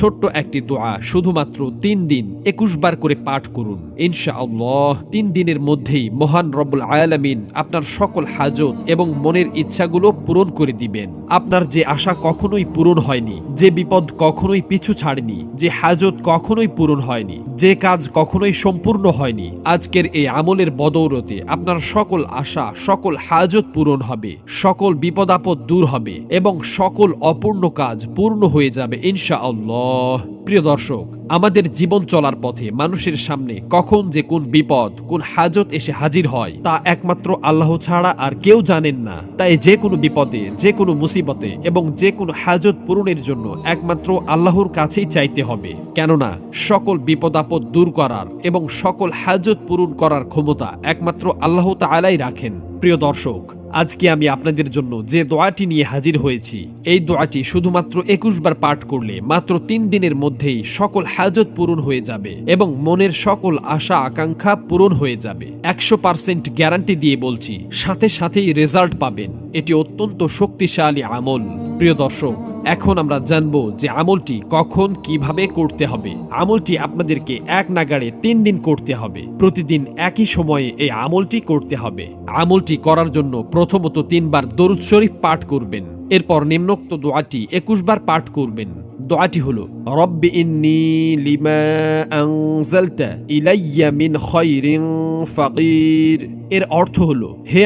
ছোট্ট একটি দোয়া শুধুমাত্র তিন দিন একুশ বার করে পাঠ করুন। ইনশা আল্লাহ তিন দিনের মধ্যেই মহান রব্বুল আয়ালামিন আপনার সকল হাজত এবং মনের ইচ্ছাগুলো পূরণ করে দিবেন। আপনার যে আশা কখনোই পূরণ হয়নি, যে বিপদ কখনোই পিছু ছাড়নি, যে হাজত কখনোই পূরণ হয়নি। যে কাজ কখনোই সম্পূর্ণ হয়নি, আজকের এই আমলের বদৌরতে আপনার সকল আশা, সকল হাজত পূরণ হবে, সকল বিপদ আপদ দূর হবে এবং সকল অপূর্ণ কাজ পূর্ণ হয়ে যাবে ইনশা আল্লাহ প্রিয় দর্শক, আমাদের জীবন চলার পথে মানুষের সামনে কখন যে কোন বিপদ, কোন হাজত এসে হাজির হয়, তা একমাত্র আল্লাহ ছাড়া আর কেউ জানেন না। তাই যে কোনো বিপদে, যে কোনো মুসিবতে এবং যে কোনো হাজত পূরণের জন্য একমাত্র আল্লাহর কাছেই চাইতে হবে। কেননা, সকল বিপদ আপদ দূর করার এবং সকল হাজত পূরণ করার ক্ষমতা একমাত্র আল্লাহ তাআলাই রাখেন। প্রিয় দর্শক, আজকে আমি আপনাদের জন্য যে দোয়াটি নিয়ে হাজির হয়েছি, এই দোয়াটি শুধুমাত্র একুশ বার পাঠ করলে মাত্র তিন দিনের মধ্যেই সকল হাজত পূরণ হয়ে যাবে এবং মনের সকল আশা আকাঙ্ক্ষা পূরণ হয়ে যাবে। একশো পার্সেন্ট গ্যারান্টি দিয়ে বলছি, সাথে সাথেই রেজাল্ট পাবেন। এটি অত্যন্ত শক্তিশালী আমল। প্রিয় দর্শক, এখন আমরা জানব যে আমলটি কখন কীভাবে করতে হবে। আমলটি আপনাদেরকে এক নাগাড়ে তিন দিন করতে হবে। প্রতিদিন একই সময়ে এই আমলটি করতে হবে। আমলটি করার জন্য প্রথমত তিনবার দরুদ শরীফ পাঠ করবেন। এরপর নিম্নোক্ত দোয়াটি একুশ বার পাঠ করবেন। দোয়াটি হলো, রব্বি ইন্নি লিমা আনজালতা ইলাইয়া মিন খায়রিন ফাকির এর অর্থ হলো, হে